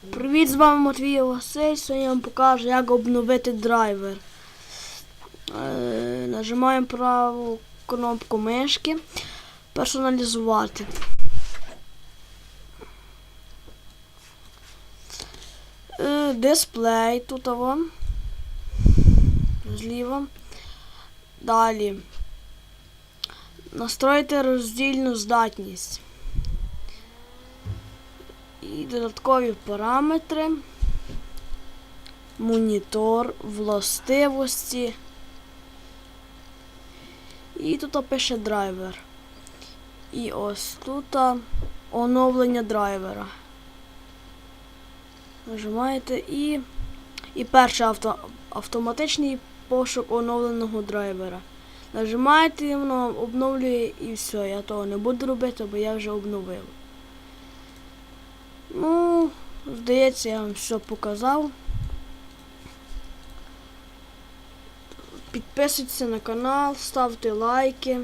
Привіт, з вами Матвій Василь. Сьогодні я вам покажу, як обновити драйвер. Е, нажимаємо праву кнопку мишки. Персоналізувати. Е, дисплей тут вам. Зліва. Далі. Настроїти роздільну здатність. І додаткові параметри. Монітор, властивості. І тут пише драйвер. І ось тут оновлення драйвера. Нажимаєте і. І перший авто, автоматичний пошук оновленого драйвера. Нажимаєте, воно обновлює і все. Я того не буду робити, бо я вже обновив. Ну, здається, я вам все показав. Підписуйтесь на канал, ставте лайки.